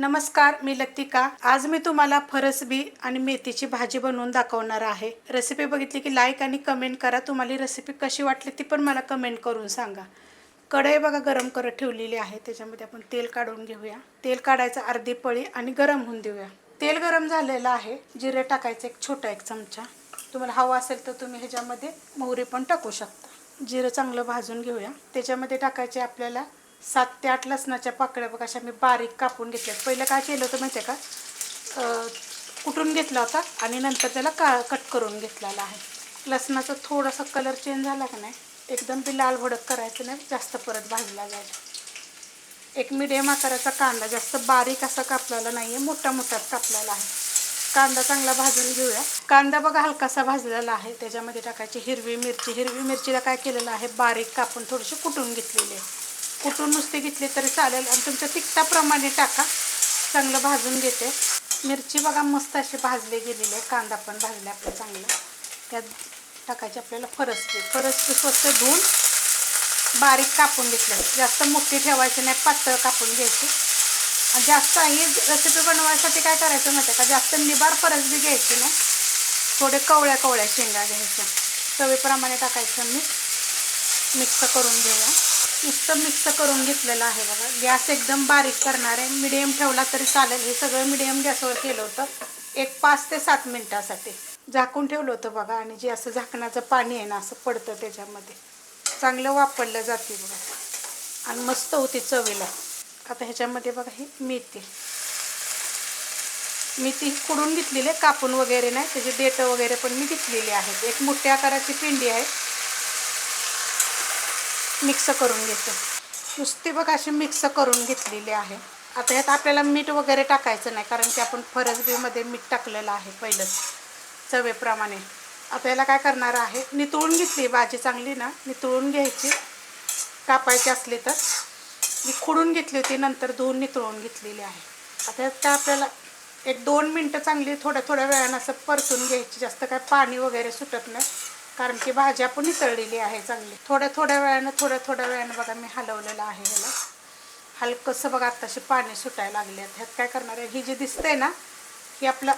नमस्कार मी लतिका. आज मी तुम्हाला फरसबी आणि मेथीची भाजी बनवून दाखवणार आहे. रेसिपी बघितली की लाईक आणि कमेंट करा. तुम्हाला रेसिपी कशी वाटली ती पण मला कमेंट करून सांगा. कढई बघा गरम करत ठेवलेली आहे. त्याच्यामध्ये आपण तेल काढून घेऊया. तेल काढायचं अर्धी पळी आणि गरम होऊन देऊया. तेल गरम झालेलं आहे. जिरे टाकायचं एक छोटा एक चमचा. तुम्हाला हवा असेल तर तुम्ही ह्याच्यामध्ये मोहरी पण टाकू शकता. जिरं चांगलं भाजून घेऊया. त्याच्यामध्ये टाकायचे आपल्याला सात ते आठ लसणाच्या पाकळ्या बघा अशा मी बारीक कापून घेतल्यात पहिलं काय केलं होतं माहिती आहे का कुटून घेतला होता आणि नंतर त्याला का कट करून घेतलेला आहे. लसणाचा थोडासा कलर चेंज झाला का नाही एकदम ते लाल भडक करायचं नाही जास्त परत भाजला जाईल एक मिडियम आकाराचा कांदा जास्त बारीक असा कापलेला नाही आहे मोठा मोठाच कापलेला आहे. कांदा चांगला भाजून घेऊया. कांदा बघा हलकासा भाजलेला आहे. त्याच्यामध्ये टाकायची हिरवी मिरची. हिरवी मिरचीला काय केलेलं आहे? बारीक कापून थोडीशी कुटून घेतलेली आहे. कुठून नुसती घेतली तरी चालेल. आणि तुमच्या तिखटाप्रमाणे टाका. चांगलं भाजून घेते. मिरची बघा मस्त अशी भाजले गेलेले आहे. कांदा पण भाजला आपलं चांगलं. त्यात टाकायची आपल्याला फरसपी फरसपी स्वच्छ धुवून बारीक कापून घेतलं. जास्त मोठी ठेवायची नाही पातळ कापून घ्यायची. आणि जास्त ही रेसिपी बनवायसाठी काय करायचं माहिती आहे का? जास्त निबार फरसबी घ्यायची नाही. थोडे कवळ्या कवळ्या शेंगा घ्यायच्या. चवीप्रमाणे टाकायचं मीठ मिक्स करून घेऊया. नुसतं मिक्स करून घेतलेलं आहे बघा. गॅस एकदम बारीक करणार. आहे मिडियम ठेवला तरी चालेल. हे सगळं मिडियम गॅसवर केलं होतं. एक पाच ते सात मिनटासाठी झाकून ठेवलं होतं बघा. आणि जे असं झाकणाचं पाणी आहे ना असं पडतं त्याच्यामध्ये. चांगलं वापरलं जाते बघा. आणि मस्त होती चवीला. आता ह्याच्यामध्ये बघा ही मेथी. मेथी कुडून घेतलेली आहे. कापून वगैरे नाही. त्याचे डेटं वगैरे पण मी घेतलेली आहेत. एक मोठ्या आकाराची पिंडी आहे. मिक्स करून घेते. नुसती बघ अशी मिक्स करून घेतलेली आहे. आता ह्यात आपल्याला मीठ वगैरे टाकायचं नाही कारण की आपण फरसबीमध्ये मीठ टाकलेलं आहे पहिलंच चवेप्रमाणे. आता याला काय करणार आहे नितळून घेतली भाजी चांगली ना नितळून घ्यायची. कापायची असली तर. मी खुडून घेतली होती नंतर धुवून नितळून घेतलेली आहे. आता यात काय आपल्याला एक दोन मिनटं चांगली थोड्या थोड्या वेळानं असं परतून घ्यायची जास्त काय पाणी वगैरे सुटत नाही. कारण की भाजी आपण नितळलेली आहे चांगली. थोड्या थोड्या वेळानं थोड्या थोड्या वेळानं बघा मी हलवलेलं आहे ह्याला. हलकंसं बघा आत्ताशी पाणी सुटायला लागले आहेत. ह्यात काय करणार आहे? ही जी दिसते ना ही आपलं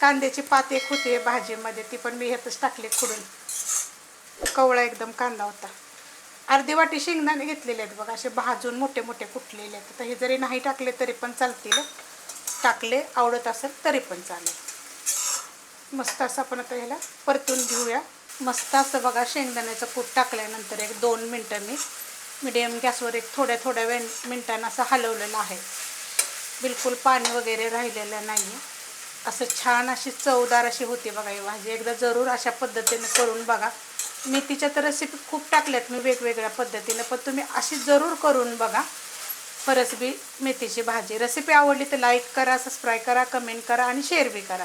कांद्याची पात एक होती भाजीमध्ये ती पण मी ह्यातच टाकली खुडून. कवळा एकदम कांदा होता. अर्धी वाटी शेंगदाणे घेतलेले आहेत बघा. असे भाजून मोठे मोठे कुटलेले आहेत. तर हे जरी नाही टाकले तरी पण चालतील. टाकले आवडत असेल तरी पण चालेल. मस्त असं आपण आता ह्याला परतून घेऊया. मस्त असं बघा शेंगदाण्याचं कूट टाकल्यानंतर एक दोन मिनटं मी मिडियम गॅसवर एक थोड्या थोड्या वेळ मिनटानं असं हलवलेलं आहे. बिलकुल पाणी वगैरे राहिलेलं नाही आहे असं छान अशी चवदार अशी होती बघा ही भाजी. एकदा जरूर अशा पद्धतीने करून बघा. मेथीच्या तर रेसिपी खूप टाकल्यात मी वेगवेगळ्या पद्धतीने पण तुम्ही अशी जरूर करून बघा. फरसबी मेथीची भाजी. रेसिपी आवडली तर लाईक करा सबस्क्राईब करा कमेंट करा आणि शेअर बी करा.